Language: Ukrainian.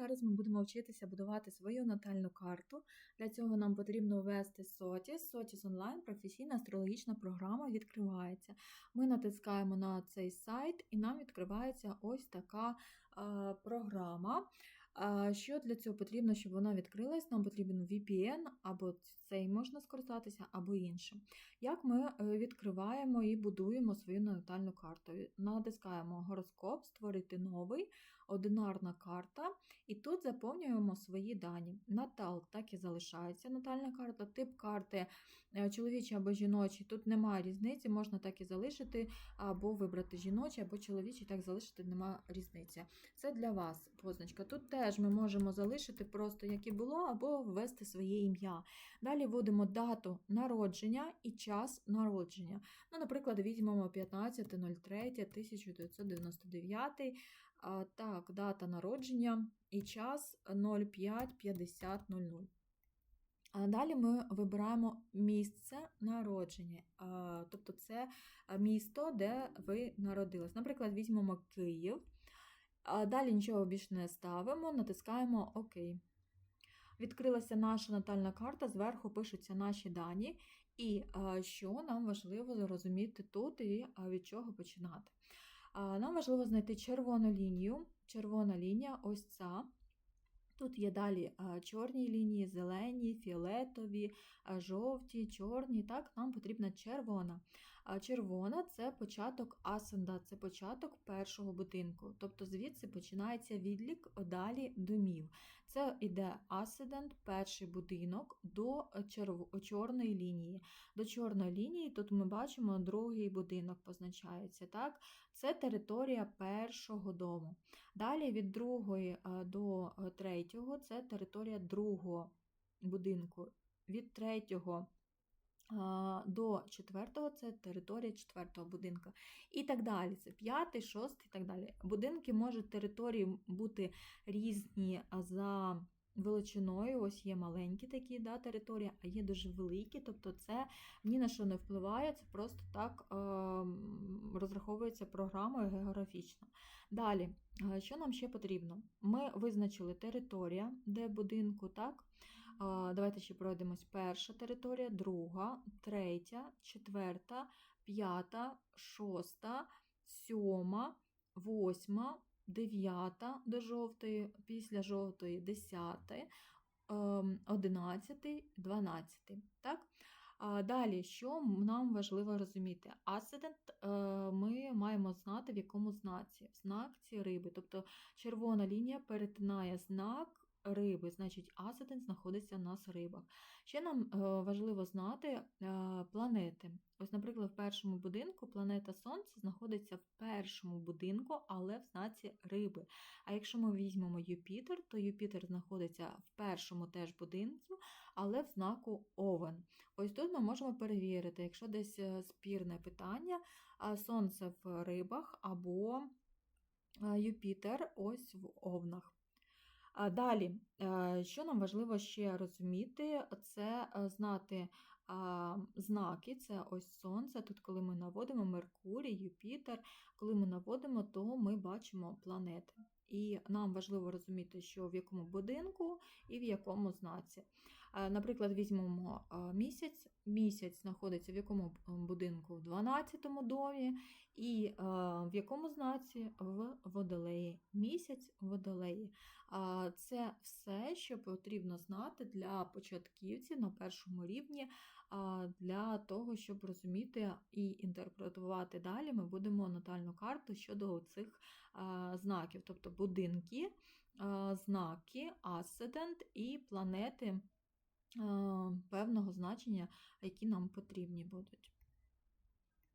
зараз ми будемо вчитися будувати свою натальну карту. Для цього нам потрібно ввести Сотіс. Сотіс онлайн професійна астрологічна програма відкривається. Ми натискаємо на цей сайт, і нам відкривається ось така е, програма. Що для цього потрібно, щоб вона відкрилась? Нам потрібен VPN, або цей можна скористатися, або іншим. Як ми е, відкриваємо і будуємо свою натальну карту? Натискаємо гороскоп, створити новий, одинарна карта, і тут заповнюємо свої дані. Натал так і залишається натальна карта, тип карти е, чоловічий або жіночий, тут немає різниці, можна так і залишити, або вибрати жіночий, або чоловічий, так залишити немає різниці. Це для вас позначка. Тут теж ми можемо залишити просто як і було, або ввести своє ім'я. Далі вводимо дату народження і час народження. Ну, Наприклад, візьмемо 15.03.1999. А, Так, дата народження і час 05.50.00. Далі ми вибираємо місце народження, тобто це місто, де ви народились. Наприклад, візьмемо Київ. Далі нічого більше не ставимо, натискаємо ОК. Відкрилася наша натальна карта, зверху пишуться наші дані, і що нам важливо зрозуміти тут і від чого починати. Нам важливо знайти червону лінію. Червона лінія ось ця. Тут є далі чорні лінії, зелені, фіолетові, жовті, чорні. Так, нам потрібна червона. А червона це початок асенда, це початок першого будинку. Тобто звідси починається відлік далі домів. Це йде асендент, перший будинок до черв... чорної лінії. До чорної лінії тут ми бачимо другий будинок позначається. так? Це територія першого дому. Далі від другої до третього це територія другого будинку. Від третього до четвертого це територія четвертого будинку. І так далі. Це п'ятий, шостий і так далі. Будинки можуть території бути різні за величиною. Ось є маленькі такі да, території, а є дуже великі, тобто це ні на що не впливає, це просто так е, розраховується програмою географічно. Далі, що нам ще потрібно? Ми визначили територія, де будинку, так? Давайте ще пройдемось. Перша територія, друга, третя, четверта, п'ята, шоста, сьома, восьма, дев'ята до жовтої, після жовтої десятий, одинадцятий, дванадцятий. Так? Далі, що нам важливо розуміти? Асцендент ми маємо знати, в якому знаці. В знаці риби. Тобто червона лінія перетинає знак риби, значить, асцендент знаходиться у нас рибах. Ще нам важливо знати планети. Ось, наприклад, в першому будинку планета Сонце знаходиться в першому будинку, але в знаці риби. А якщо ми візьмемо Юпітер, то Юпітер знаходиться в першому теж будинку, але в знаку Овен. Ось тут ми можемо перевірити, якщо десь е, спірне питання, Сонце в рибах або Юпітер ось в овнах. Далі, е, що нам важливо ще розуміти, це е, знати знаки, це ось Сонце. Тут, коли ми наводимо Меркурій, Юпітер, коли ми наводимо, то ми бачимо планети. І нам важливо розуміти, що в якому будинку і в якому знаці. Е, наприклад, візьмемо місяць. Місяць знаходиться в якому будинку в 12-му домі, і в якому знаці в водолеї. Місяць в водолеї. Це все, що потрібно знати для початківців на першому рівні, для того, щоб розуміти і інтерпретувати далі, ми будемо натальну карту щодо цих знаків. тобто будинки, знаки, асцендент і планети певного значення, які нам потрібні будуть.